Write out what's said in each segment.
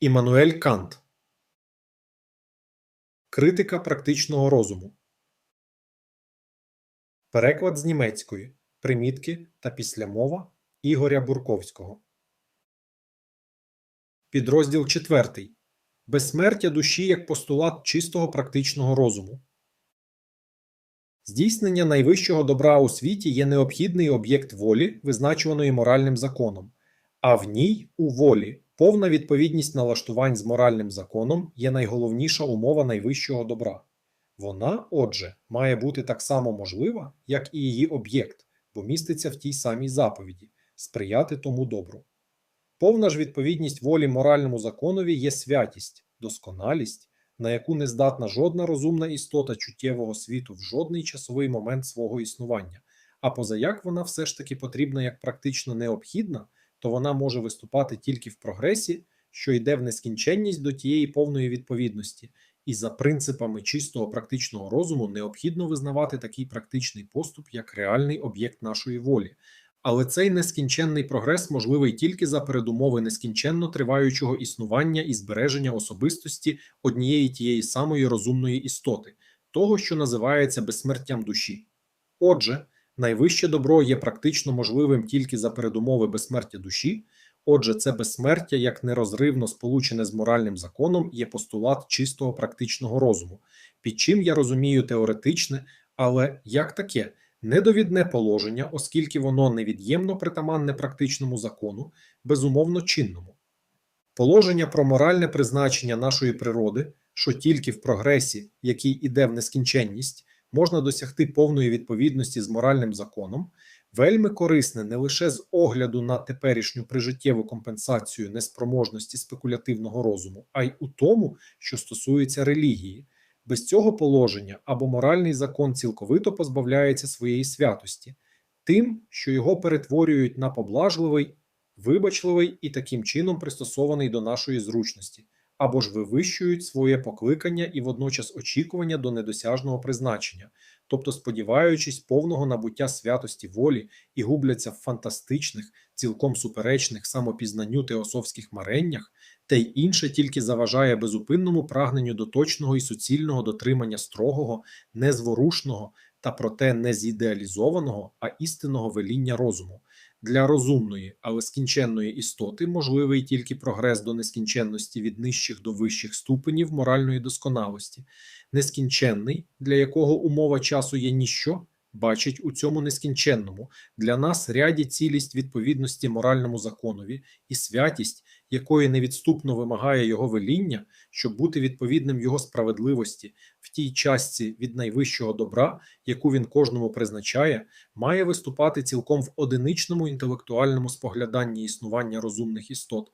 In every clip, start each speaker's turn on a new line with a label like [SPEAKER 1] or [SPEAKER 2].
[SPEAKER 1] Іммануель Кант. Критика практичного розуму. Переклад з німецької. Примітки та післямова Ігоря Бурковського. Підрозділ 4. Безсмертя душі як постулат чистого практичного розуму. Здійснення найвищого добра у світі є необхідний об'єкт волі, визначуваної моральним законом, а в ній у волі повна відповідність налаштувань з моральним законом є найголовніша умова найвищого добра. Вона, отже, має бути так само можлива, як і її об'єкт, бо міститься в тій самій заповіді сприяти тому добру. Повна ж відповідність волі моральному законові є святість, досконалість, на яку не здатна жодна розумна істота чуттєвого світу в жодний часовий момент свого існування. А позаяк вона все ж таки потрібна як практично необхідна, то вона може виступати тільки в прогресі, що йде в нескінченність до тієї повної відповідності, і за принципами чистого практичного розуму необхідно визнавати такий практичний поступ як реальний об'єкт нашої волі. Але цей нескінченний прогрес можливий тільки за передумови нескінченно триваючого існування і збереження особистості однієї тієї самої розумної істоти, того, що називається безсмертям душі. Отже, найвище добро є практично можливим тільки за передумови безсмертя душі. Отже, це безсмертя, як нерозривно сполучене з моральним законом, є постулат чистого практичного розуму, під чим я розумію теоретичне, але як таке недовідне положення, оскільки воно невід'ємно притаманне практичному закону, безумовно чинному. Положення про моральне призначення нашої природи, що тільки в прогресі, який іде в нескінченність, можна досягти повної відповідності з моральним законом, вельми корисне не лише з огляду на теперішню прижиттєву компенсацію неспроможності спекулятивного розуму, а й у тому, що стосується релігії. Без цього положення або моральний закон цілковито позбавляється своєї святості, тим, що його перетворюють на поблажливий, вибачливий і таким чином пристосований до нашої зручності, або ж вивищують своє покликання і водночас очікування до недосяжного призначення, тобто сподіваючись повного набуття святості волі і губляться в фантастичних, цілком суперечних самопізнанню теософських мареннях, те й інше тільки заважає безупинному прагненню до точного і суцільного дотримання строгого, незворушного та проте не зідеалізованого, а істинного веління розуму. Для розумної, але скінченної істоти можливий тільки прогрес до нескінченності від нижчих до вищих ступенів моральної досконалості, нескінченний, для якого умова часу є ніщо, бачить у цьому нескінченному для нас ряді цілість відповідності моральному законові і святість, якої невідступно вимагає його веління, щоб бути відповідним його справедливості в тій частці від найвищого добра, яку він кожному призначає, має виступати цілком в одиничному інтелектуальному спогляданні існування розумних істот.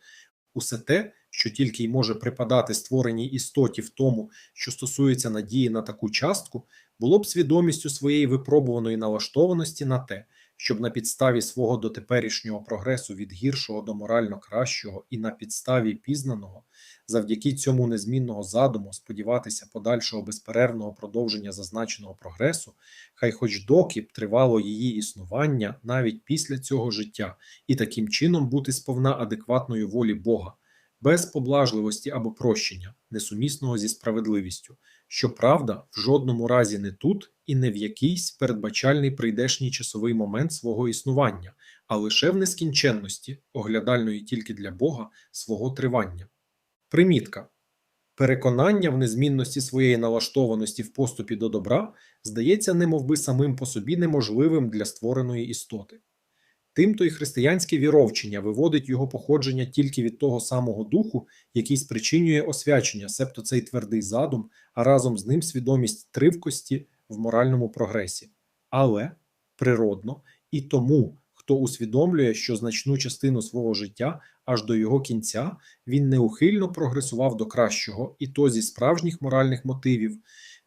[SPEAKER 1] Усе те, що тільки й може припадати створеній істоті в тому, що стосується надії на таку частку, було б свідомістю своєї випробуваної налаштованості на те, щоб на підставі свого дотеперішнього прогресу від гіршого до морально кращого і на підставі пізнаного, завдяки цьому незмінного задуму сподіватися подальшого безперервного продовження зазначеного прогресу, хай хоч доки б тривало її існування навіть після цього життя, і таким чином бути сповна адекватної волі Бога, без поблажливості або прощення, несумісного зі справедливістю. Щоправда, в жодному разі не тут і не в якийсь передбачальний прийдешній часовий момент свого існування, а лише в нескінченності, оглядальної тільки для Бога, свого тривання. Примітка переконання в незмінності своєї налаштованості в поступі до добра здається немовби самим по собі неможливим для створеної істоти. Тимто й християнське віровчення виводить його походження тільки від того самого духу, який спричинює освячення, себто цей твердий задум, а разом з ним свідомість тривкості в моральному прогресі. Але природно і тому, хто усвідомлює, що значну частину свого життя аж до його кінця він неухильно прогресував до кращого, і то зі справжніх моральних мотивів.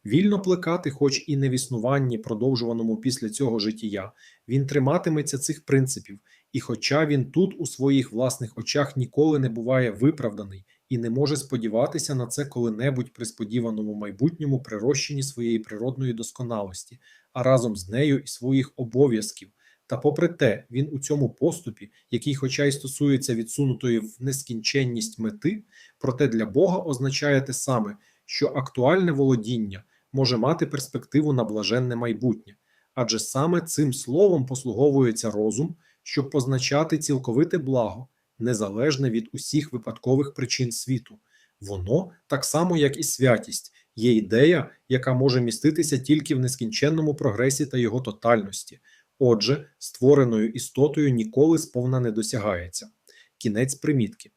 [SPEAKER 1] Вільно плекати, хоч і не в існуванні, продовжуваному після цього життя, він триматиметься цих принципів, і хоча він тут у своїх власних очах ніколи не буває виправданий і не може сподіватися на це коли-небудь при сподіваному майбутньому прирощенні своєї природної досконалості, а разом з нею і своїх обов'язків, Та попри те, він у цьому поступі, який хоча й стосується відсунутої в нескінченність мети, проте для Бога означає те саме, що актуальне володіння може мати перспективу на блаженне майбутнє, адже саме цим словом послуговується розум, щоб позначати цілковите благо, незалежне від усіх випадкових причин світу. Воно, так само як і святість, є ідея, яка може міститися тільки в нескінченному прогресі та його тотальності. Отже, створеною істотою ніколи сповна не досягається. Кінець примітки.